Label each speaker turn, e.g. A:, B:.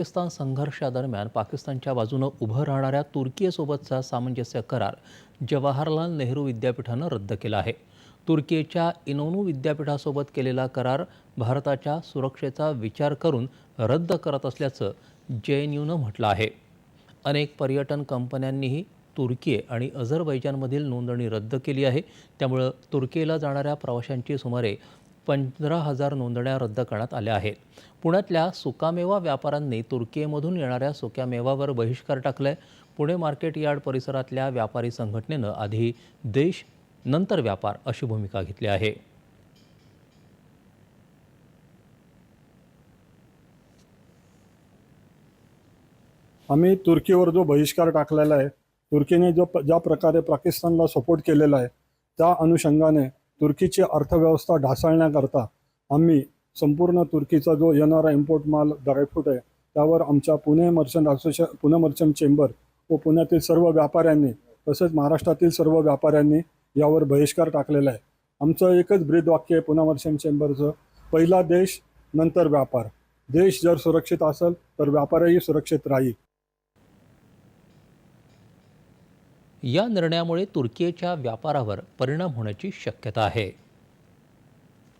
A: पाकिस्तान संघर्षादरम्यान पाकिस्तानच्या बाजूनं उभं राहणाऱ्या तुर्कीसोबतचा सामंजस्य करार जवाहरलाल नेहरू विद्यापीठानं रद्द केला आहे. तुर्कीच्या इनोनू विद्यापीठासोबत केलेला करार भारताच्या सुरक्षेचा विचार करून रद्द करत असल्याचं जे एन यूनं म्हटलं आहे. अनेक पर्यटन कंपन्यांनीही तुर्की आणि अझरबैजानमधील नोंदणी रद्द केली आहे. त्यामुळं तुर्कीला जाणाऱ्या प्रवाशांची सुमारे पंधरा हजार नोंदण्या रद्द करण्यात आल्या आहेत. पुण्यातल्या सुकामेवा व्यापाऱ्यांनी तुर्कीमधून येणाऱ्या सुक्यामेवावर बहिष्कार टाकलाय. पुणे मार्केट यार्ड परिसरातल्या व्यापारी संघटनेनं आधी देश नंतर व्यापार अशी भूमिका घेतली आहे.
B: आम्ही तुर्कीवर जो बहिष्कार टाकलेला आहे तुर्कीने जो ज्या प्रकारे पाकिस्तानला सपोर्ट केलेला आहे त्या अनुषंगाने तुर्कीची अर्थव्यवस्था ढासळण्याकरता आम्ही संपूर्ण तुर्कीचा जो येणारा इम्पोर्ट माल ड्रायफ्रूट आहे त्यावर आमच्या Pune merchant association Pune merchant chamber व पुण्यातील सर्व व्यापाऱ्यांनी तसेच महाराष्ट्रातील सर्व व्यापाऱ्यांनी यावर बहिष्कार टाकलेला आहे. आमचं एकच ब्रीदवाक्य आहे पुणे मर्चंट चेंबरचं पहिला देश नंतर व्यापार. देश जर सुरक्षित असेल तर व्यापारही सुरक्षित राहील.
A: या निर्णयामुळे तुर्कीच्या व्यापारावर परिणाम होण्याची शक्यता आहे.